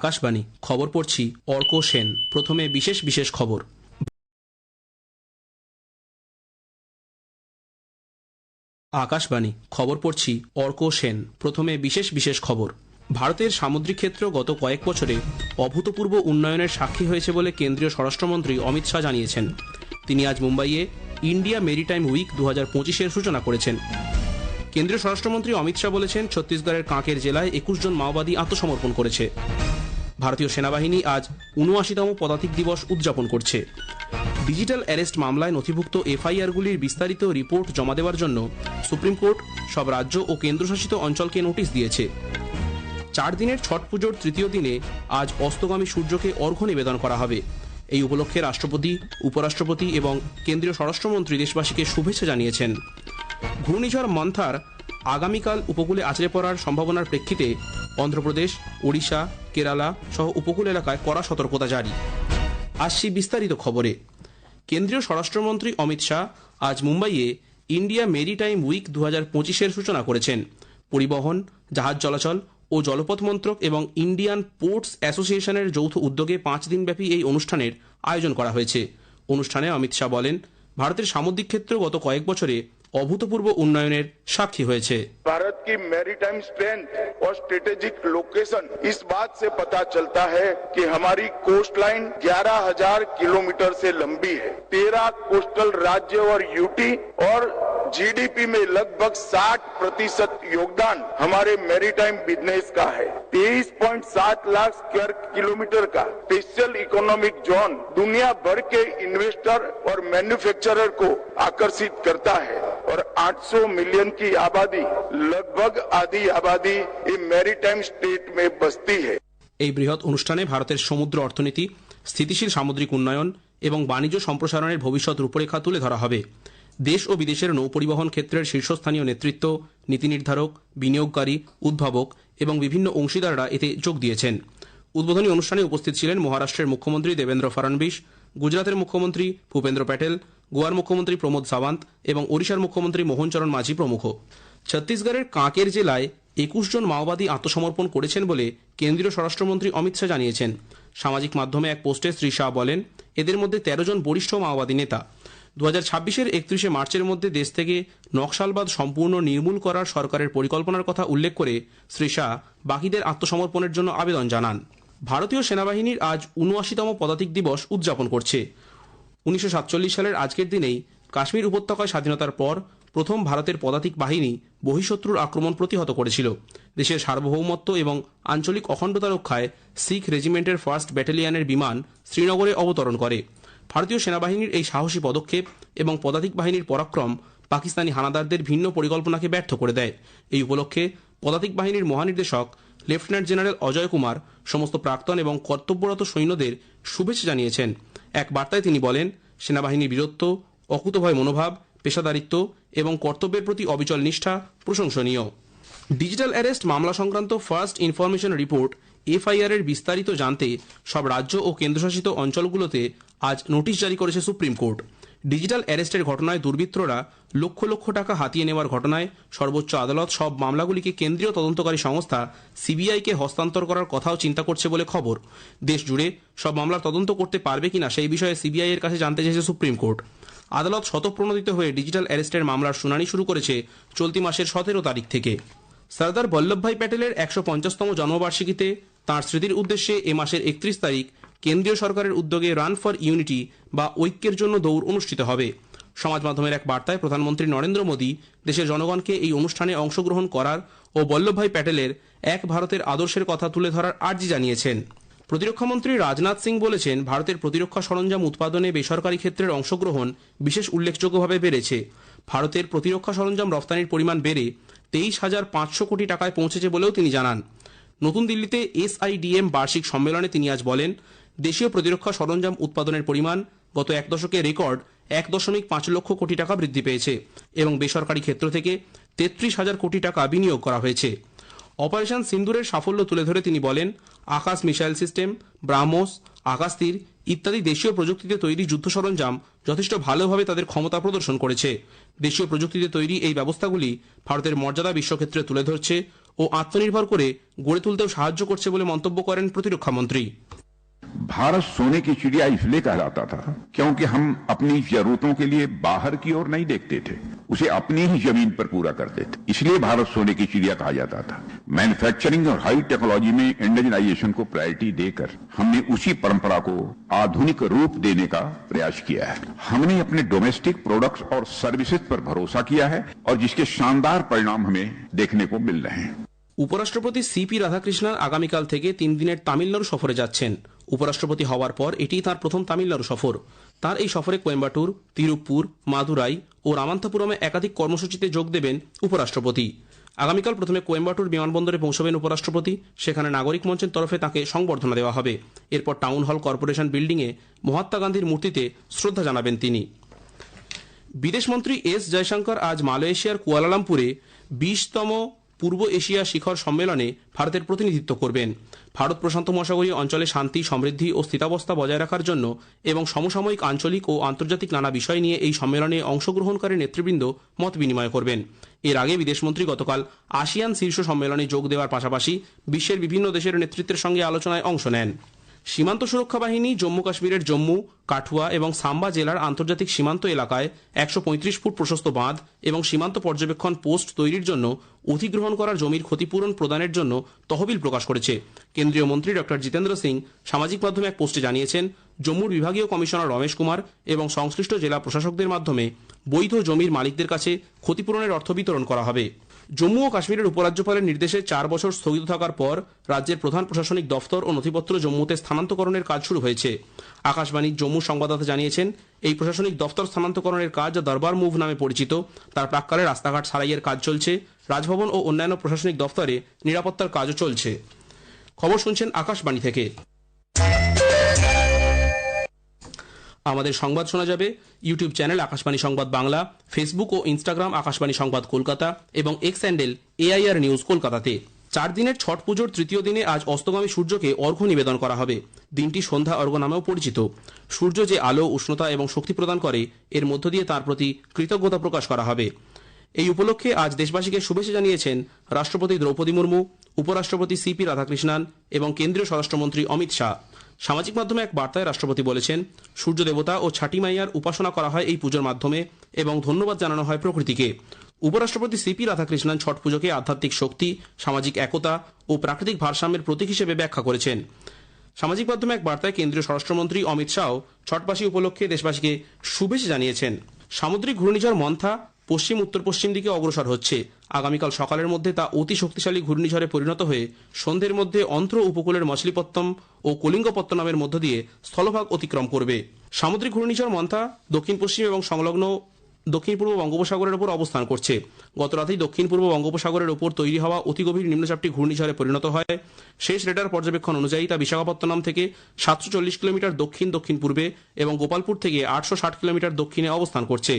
আকাশবাণী, খবর পড়ছি অর্ক সেন। প্রথমে বিশেষ বিশেষ খবর। আকাশবাণী, খবর পড়ছি অর্ক সেন। প্রথমে বিশেষ বিশেষ খবর। ভারতের সামুদ্রিক ক্ষেত্র গত কয়েক বছরে অভূতপূর্ব উন্নয়নের সাক্ষী হয়েছে বলে কেন্দ্রীয় স্বরাষ্ট্রমন্ত্রী অমিত শাহ জানিয়েছেন। তিনি আজ মুম্বাইয়ে ইন্ডিয়া মেরিটাইম উইক দু হাজার পঁচিশের সূচনা করেছেন। কেন্দ্রীয় স্বরাষ্ট্রমন্ত্রী অমিত শাহ বলেছেন, ছত্তিশগড়ের কাঁকের জেলায় একুশ জন মাওবাদী আত্মসমর্পণ করেছে। ভারতীয় সেনাবাহিনী আজ উনআশিতম পদাতিক দিবস উদযাপন করছে। ডিজিটাল অ্যারেস্ট মামলায় নথিভুক্ত এফআইআরগুলির বিস্তারিত রিপোর্ট জমা দেওয়ার জন্য সুপ্রিম কোর্ট সব রাজ্য ও কেন্দ্রশাসিত অঞ্চলকে নোটিশ দিয়েছে। চার দিনের ছট পুজোর তৃতীয় দিনে আজ অস্তগামী সূর্যকে অর্ঘ্য নিবেদন করা হবে। এই উপলক্ষে রাষ্ট্রপতি, উপরাষ্ট্রপতি এবং কেন্দ্রীয় স্বরাষ্ট্রমন্ত্রী দেশবাসীকে শুভেচ্ছা জানিয়েছেন। ঘূর্ণিঝড় মন্থার আগামীকাল উপকূলে আছড়ে পড়ার সম্ভাবনার প্রেক্ষিতে অন্ধ্রপ্রদেশ, ওড়িশা, কেরালা সহ উপকূল এলাকায় কড়া সতর্কতা জারি। আসছি বিস্তারিত খবরে। কেন্দ্রীয় স্বরাষ্ট্রমন্ত্রী অমিত শাহ আজ মুম্বাইয়ে ইন্ডিয়া মেরিটাইম উইক দু হাজার পঁচিশের সূচনা করেছেন। পরিবহন, জাহাজ চলাচল ও জলপথ মন্ত্রক এবং ইন্ডিয়ান পোর্টস অ্যাসোসিয়েশনের যৌথ উদ্যোগে পাঁচ দিনব্যাপী এই অনুষ্ঠানের আয়োজন করা হয়েছে। অনুষ্ঠানে অমিত শাহ বলেন, ভারতের সামুদ্রিক ক্ষেত্র গত কয়েক বছরে অভূতপূর্ব উন্নয়নের সাক্ষী হয়েছে भारत की मैरीटाइम स्ट्रेंथ और स्ट्रेटेजिक लोकेशन इस बात से पता चलता है कि हमारी कोस्ट लाइन 11,000 किलोमीटर से लंबी है तेरह कोस्टल राज्य और यूटी और जीडीपी में लगभग 60 प्रतिशत योगदान हमारे मैरीटाइम बिजनेस का है 23.7 लाख स्क्वायर किलोमीटर का स्पेशल इकोनॉमिक जोन दुनिया भर के इन्वेस्टर और मैन्युफैक्चरर को आकर्षित करता है और 800 मिलियन की आबादी लगभग आधी आबादी ये मैरीटाइम स्टेट में बसती है এই বৃহৎ অনুষ্ঠানে ভারতের সমুদ্র অর্থনীতি স্থিতিশীল সামুদ্রিক উন্নয়ন এবং বাণিজ্য সম্প্রসারণের ভবিষ্যৎ রূপরেখা তুলে ধরা হবে দেশ ও বিদেশের নৌপরিবহন ক্ষেত্রের শীর্ষস্থানীয় নেতৃত্ব নীতি নির্ধারক বিনিয়োগকারী উদ্ভাবক এবং বিভিন্ন অংশীদাররা এতে যোগ দিয়েছেন উদ্বোধনী অনুষ্ঠানে উপস্থিত ছিলেন মহারাষ্ট্রের মুখ্যমন্ত্রী দেবেন্দ্র ফাড়নবিস গুজরাতের মুখ্যমন্ত্রী ভূপেন্দ্র প্যাটেল গোয়ার মুখ্যমন্ত্রী প্রমোদ সাওয়ান্ত এবং ওড়িশার মুখ্যমন্ত্রী মোহনচরণ মাঝি প্রমুখ। ছত্তিশগড়ের কাঁকের জেলায় একুশ জন মাওবাদী আত্মসমর্পণ করেছেন বলে কেন্দ্রীয় স্বরাষ্ট্রমন্ত্রী অমিত শাহ জানিয়েছেন। সামাজিক মাধ্যমে এক পোস্টে শ্রী শাহ বলেন, এদের মধ্যে তেরো জন বরিষ্ঠ মাওবাদী নেতা। দু হাজার ছাব্বিশের একত্রিশে মার্চের মধ্যে দেশ থেকে নকশালবাদ সম্পূর্ণ নির্মূল করার সরকারের পরিকল্পনার কথা উল্লেখ করে শ্রী শাহ বাকিদের আত্মসমর্পণের জন্য আবেদন জানান। ভারতীয় সেনাবাহিনীর আজ উনআশিতম পদাতিক দিবস উদযাপন করছে। উনিশশো সাতচল্লিশ সালের আজকের দিনেই কাশ্মীর উপত্যকায় স্বাধীনতার পর প্রথম ভারতের পদাতিক বাহিনী বহিঃশত্রুর আক্রমণ প্রতিহত করেছিল। দেশের সার্বভৌমত্ব এবং আঞ্চলিক অখণ্ডতা রক্ষায় শিখ রেজিমেন্টের ফার্স্ট ব্যাটালিয়নের বিমান শ্রীনগরে অবতরণ করে। ভারতীয় সেনাবাহিনীর এই সাহসী পদক্ষেপ এবং পদাতিক বাহিনীর পরাক্রম পাকিস্তানি হানাদারদের ভিন্ন পরিকল্পনাকে ব্যর্থ করে দেয়। এই উপলক্ষে পদাতিক বাহিনীর মহানির্দেশক লেফটেন্যান্ট জেনারেল অজয় কুমার সমস্ত প্রাক্তন এবং কর্তব্যরত সৈন্যদের শুভেচ্ছা জানিয়েছেন। এক বার্তায় তিনি বলেন, সেনাবাহিনীর বীরত্ব, অকুতভয় মনোভাব, পেশাদারিত্ব এবং কর্তব্যের প্রতি অবিচল নিষ্ঠা প্রশংসনীয়। ডিজিটাল অ্যারেস্ট মামলা সংক্রান্ত ফার্স্ট ইনফরমেশন রিপোর্ট এফআইআর এর বিস্তারিত জানতে সব রাজ্য ও কেন্দ্রশাসিত অঞ্চলগুলোতে আজ নোটিশ জারি করেছে সুপ্রিম কোর্ট। ডিজিটাল অ্যারেস্টের ঘটনায় দুর্বৃত্তরা লক্ষ লক্ষ টাকা হাতিয়ে নেওয়ার ঘটনায় সর্বোচ্চ আদালত সব মামলাগুলিকে কেন্দ্রীয় তদন্তকারী সংস্থা সিবিআইকে হস্তান্তর করার কথাও চিন্তা করছে বলে খবর। দেশ জুড়ে সব মামলার তদন্ত করতে পারবে কিনা সেই বিষয়ে সিবিআই এর কাছে জানতে চেয়েছে সুপ্রিম কোর্ট। আদালত শতপ্রণোদিত হয়ে ডিজিটাল অ্যারেস্টের মামলার শুনানি শুরু করেছে চলতি মাসের সতেরো তারিখ থেকে। সর্দার বল্লভভাই প্যাটেলের একশো পঞ্চাশতম জন্মবার্ষিকীতে তাঁর স্মৃতির উদ্দেশ্যে এ মাসের একত্রিশ তারিখ কেন্দ্রীয় সরকারের উদ্যোগে রান ফর ইউনিটি বা ঐক্যের জন্য দৌড় অনুষ্ঠিত হবে। সমাজ মাধ্যমের এক বার্তায় প্রধানমন্ত্রী নরেন্দ্র মোদী দেশের জনগণকে এই অনুষ্ঠানে অংশগ্রহণ করার ও বল্লভভাই প্যাটেলের এক ভারতের আদর্শের কথা তুলে ধরার আর্জি জানিয়েছেন। প্রতিরক্ষামন্ত্রী রাজনাথ সিং বলেছেন, ভারতের প্রতিরক্ষা সরঞ্জাম উৎপাদনে বেসরকারি ক্ষেত্রের অংশগ্রহণ বিশেষ উল্লেখযোগ্যভাবে বেড়েছে। ভারতের প্রতিরক্ষা সরঞ্জাম রফতানির পরিমাণ বেড়ে তেইশ হাজার পাঁচশো কোটি টাকায় পৌঁছেছে বলেও তিনি জানান। নতুন দিল্লিতে এসআইডিএম বার্ষিক সম্মেলনে তিনি আজ বলেন দেশীয় প্রতিরক্ষা সরঞ্জাম উৎপাদনের পরিমাণ গত এক দশকে রেকর্ড এক দশমিক পাঁচ লক্ষ কোটি টাকা বৃদ্ধি পেয়েছে এবং বেসরকারি ক্ষেত্র থেকে তেত্রিশ হাজার কোটি টাকা বিনিয়োগ করা হয়েছে। অপারেশন সিন্দুরের সাফল্য তুলে ধরে তিনি বলেন, আকাশ মিসাইল সিস্টেম, ব্রাহ্মোস, আকাশতীর ইত্যাদি দেশীয় প্রযুক্তিতে তৈরি যুদ্ধ সরঞ্জাম যথেষ্ট ভালোভাবে তাদের ক্ষমতা প্রদর্শন করেছে। দেশীয় প্রযুক্তিতে তৈরি এই ব্যবস্থাগুলি ভারতের মর্যাদা বিশ্বক্ষেত্রে তুলে ধরছে ও আত্মনির্ভর করে গড়ে তুলতেও সাহায্য করছে বলে মন্তব্য করেন প্রতিরক্ষা মন্ত্রী। भारत सोने की चिड़िया इसलिए कहलाता था क्योंकि हम अपनी जरूरतों के लिए बाहर की ओर नहीं देखते थे। उसे अपनी ही ज़मीन पर पूरा करते थे। इसलिए भारत सोने की चिड़िया कहा जाता था। मैन्युफैक्चरिंग और हाई टेक्नोलॉजी में इंडिजनाइजेशन को प्रायोरिटी देकर हमने उसी परंपरा को आधुनिक रूप देने का प्रयास किया है। हमने अपने डोमेस्टिक प्रोडक्ट्स और सर्विसेज़ पर भरोसा किया है और जिसके शानदार परिणाम हमें देखने को मिल रहे हैं। উপরাষ্ট্রপতি সিপি রাধাকৃষ্ণন আগামীকাল থেকে তিন দিনের তামিলনাড়ু সফরে যাচ্ছেন। উপরাষ্ট্রপতি হওয়ার পর এটিই তার প্রথম তামিলনাড়ু সফর। তার এই সফরে কোয়েম্বাটুর, তিরুপ্পুর, মাদুরাই ও রামান্তাপুরমে একাধিক কর্মসূচিতে যোগ দেবেন উপরাষ্ট্রপতি। আগামীকাল প্রথমে কোয়েম্বাটুর বিমানবন্দরে পৌঁছবেন উপরাষ্ট্রপতি, সেখানে নাগরিক মঞ্চের তরফে তাকে সংবর্ধনা দেওয়া হবে। এরপর টাউন হল কর্পোরেশন বিল্ডিংয়ে মহাত্মা গান্ধীর মূর্তিতে শ্রদ্ধা জানাবেন তিনি। বিদেশমন্ত্রী এস জয়শঙ্কর আজ মালয়েশিয়ার কুয়ালালামপুরে বিশতম পূর্ব এশিয়া শিখর সম্মেলনে ভারতের প্রতিনিধিত্ব করবেন। ভারত প্রশান্ত মহাসাগরীয় অঞ্চলে শান্তি, সমৃদ্ধি ও স্থিতাবস্থা বজায় রাখার জন্য এবং সমসাময়িক আঞ্চলিক ও আন্তর্জাতিক নানা বিষয় নিয়ে এই সম্মেলনে অংশগ্রহণকারী নেতৃবৃন্দ মত বিনিময় করবেন। এর আগে বিদেশমন্ত্রী গতকাল আসিয়ান শীর্ষ সম্মেলনে যোগ দেওয়ার পাশাপাশি বিশ্বের বিভিন্ন দেশের নেতৃত্বের সঙ্গে আলোচনায় অংশ নেন। সীমান্ত সুরক্ষা বাহিনী জম্মু কাশ্মীরের জম্মু, কাঠুয়া এবং সাম্বা জেলার আন্তর্জাতিক সীমান্ত এলাকায় একশো পঁয়ত্রিশ ফুট প্রশস্ত বাঁধ এবং সীমান্ত পর্যবেক্ষণ পোস্ট তৈরির জন্য অধিগ্রহণ করা জমির ক্ষতিপূরণ প্রদানের জন্য তহবিল প্রকাশ করেছে। কেন্দ্রীয় মন্ত্রী ডক্টর জিতেন্দ্র সিং সামাজিক মাধ্যমে এক পোস্টে জানিয়েছেন, জম্মুর বিভাগীয় কমিশনার রমেশ কুমার এবং সংশ্লিষ্ট জেলা প্রশাসকদের মাধ্যমে বৈধ জমির মালিকদের কাছে ক্ষতিপূরণের অর্থ বিতরণ করা হবে। জম্মু ও কাশ্মীরের উপরাজ্যপালের নির্দেশে চার বছর স্থগিত থাকার পর রাজ্যের প্রধান প্রশাসনিক দফতর ও নথিপত্র জম্মুতে স্থানান্তকরণের কাজ শুরু হয়েছে। আকাশবাণী জম্মু সংবাদদাতা জানিয়েছেন, এই প্রশাসনিক দফতর স্থানান্তকরণের কাজ যা দরবার মুভ নামে পরিচিত। তার প্রাককালে রাস্তাঘাট সারাইয়ের কাজ চলছে। রাজভবন ও অন্যান্য প্রশাসনিক দফতরে নিরাপত্তার কাজও চলছে। খবর শুনছেন আকাশবাণী থেকে। আমাদের সংবাদ শোনা যাবে। YouTube channel Akashvani Sangbad Bangla, Facebook ও ইনস্টাগ্রাম আকাশবাণী সংবাদ কলকাতা এবং এক্স হ্যান্ডেল এআইআর নিউজ কলকাতাতে। চার দিনের ছট পুজোর তৃতীয় দিনে আজ অস্তগামী সূর্যকে অর্ঘ্য নিবেদন করা হবে। দিনটি সন্ধ্যা অর্ঘ্য নামেও পরিচিত। সূর্য যে আলো, উষ্ণতা এবং শক্তি প্রদান করে, এর মধ্য দিয়ে তার প্রতি কৃতজ্ঞতা প্রকাশ করা হবে। এই উপলক্ষে আজ দেশবাসীকে শুভেচ্ছা জানিয়েছেন রাষ্ট্রপতি দ্রৌপদী মুর্মু, উপরাষ্ট্রপতি সিপি রাধাকৃষ্ণন এবং কেন্দ্রীয় স্বরাষ্ট্রমন্ত্রী অমিত শাহ। সামাজিক মাধ্যমে এক বার্তায় রাষ্ট্রপতি বলেছেন, সূর্য দেবতা ও ছাটি মাইয়ার উপাসনা করা হয় এই পুজোর মাধ্যমে এবং ধন্যবাদ জানানো হয় প্রকৃতিকে। উপরাষ্ট্রপতি সিপি রাধাকৃষ্ণন ছট পুজোকে আধ্যাত্মিক শক্তি, সামাজিক একতা ও প্রাকৃতিক ভারসাম্যের প্রতীক হিসেবে ব্যাখ্যা করেছেন। সামাজিক মাধ্যমে এক বার্তায় কেন্দ্রীয় স্বরাষ্ট্রমন্ত্রী অমিত শাহ ছটবাসী উপলক্ষে দেশবাসীকে শুভেচ্ছা জানিয়েছেন। সামুদ্রিক ঘূর্ণিঝড় মন্থা পশ্চিম, উত্তর পশ্চিম দিকে অগ্রসর হচ্ছে। আগামীকাল সকালের মধ্যে তা অতি শক্তিশালী ঘূর্ণিঝড়ে পরিণত হয়ে সন্ধ্যের মধ্যে অন্ধ্র উপকূলের মছলিপত্তম ও কলিঙ্গপত্তনমের মধ্য দিয়ে স্থলভাগ অতিক্রম করবে। সামুদ্রিক ঘূর্ণিঝড় মন্থা দক্ষিণ পশ্চিম এবং সংলগ্ন দক্ষিণ পূর্ব বঙ্গোপসাগরের উপর অবস্থান করছে। গত রাতেই দক্ষিণ পূর্ব বঙ্গোপসাগরের উপর তৈরি হওয়া অতি গভীর নিম্নচাপটি ঘূর্ণিঝড়ে পরিণত হয়। শেষ রেডার পর্যবেক্ষণ অনুযায়ী তা বিশাখাপত্তনম থেকে সাতশো চল্লিশ কিলোমিটার দক্ষিণ দক্ষিণ পূর্বে এবং গোপালপুর থেকে আটশো ষাট কিলোমিটার দক্ষিণে অবস্থান করছে।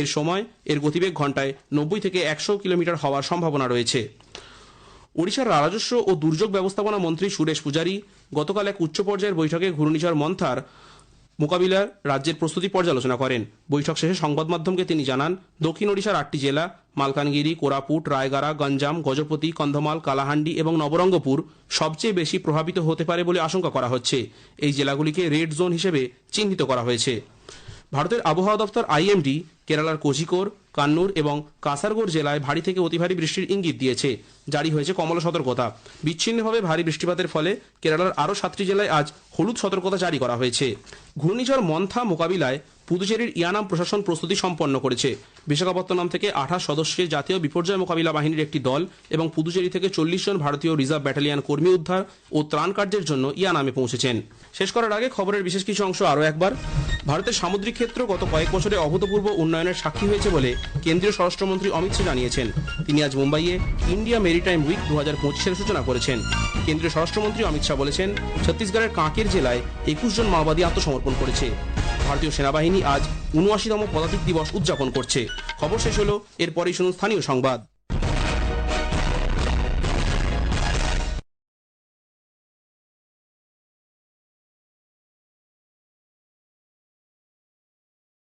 এর সময় এর গতিবেগ ঘন্টায় নব্বই থেকে একশো কিলোমিটার হওয়ার সম্ভাবনা রয়েছে। ওড়িশার রাজস্ব ও দুর্যোগ ব্যবস্থাপনা মন্ত্রী সুরেশ পূজারি গতকাল এক উচ্চ পর্যায়ের বৈঠকে ঘূর্ণিঝড় মন্থার মোকাবিলার রাজ্যের প্রস্তুতি পর্যালোচনা করেন। বৈঠক শেষে সংবাদ মাধ্যমকে তিনি জানান, দক্ষিণ ওড়িশার আটটি জেলা, মালকানগিরি, কোরাপুট, রায়গাড়া, গঞ্জাম, গজপতি, কন্ধমাল, কালাহান্ডি এবং নবরঙ্গপুর সবচেয়ে বেশি প্রভাবিত হতে পারে বলে আশঙ্কা করা হচ্ছে। এই জেলাগুলিকে রেড জোন হিসেবে চিহ্নিত করা হয়েছে। ভারতের আবহাওয়া দপ্তর আইএমডি কেরালার কোঝিকোর কান্নুর এবং কাসারগোড় জেলায় ভারী থেকে অতি ভারী বৃষ্টির ইঙ্গিত দিয়েছে। জারি হয়েছে কমলা সতর্কতা। বিচ্ছিন্নভাবে ভারী বৃষ্টিপাতের ফলে কেরালার আরও সাতটি জেলায় আজ হলুদ সতর্কতা জারি করা হয়েছে। ঘূর্ণিঝড় মন্থা মোকাবিলায় পুদুচেরির ইয়ানাম প্রশাসন প্রস্তুতি সম্পন্ন করেছে। বিশাখাপত্তনম থেকে আঠাশ সদস্যের জাতীয় বিপর্যয় মোকাবিলা বাহিনীর একটি দল এবং পুদুচেরি থেকে চল্লিশ জন ভারতীয় রিজার্ভ ব্যাটালিয়ন কর্মী উদ্ধার ও ত্রাণ কার্যের জন্য ইয়ানামে পৌঁছেছেন। শেষ করার আগে খবরের বিশেষ কিছু অংশ আরও একবার। ভারতের সামুদ্রিক ক্ষেত্র গত কয়েক বছরে অভূতপূর্ব উন্নয়নের সাক্ষী হয়েছে বলে কেন্দ্রীয় স্বরাষ্ট্রমন্ত্রী অমিত শাহ জানিয়েছেন, তিনি আজ মুম্বাইয়ে ইন্ডিয়া মেরিটাইম উইক দু হাজার পঁচিশের সূচনা করেছেন। কেন্দ্রীয় স্বরাষ্ট্রমন্ত্রী অমিত শাহ বলেছেন, ছত্তিশগড়ের কাঁকের জেলায় একুশ জন মাওবাদী আত্মসমর্পণ করেছে। ভারতীয় সেনাবাহিনী আজ উনআশিতম পদাতিক দিবস উদযাপন করছে। খবর শেষ হলো, এরপরেই শুনুন স্থানীয় সংবাদ।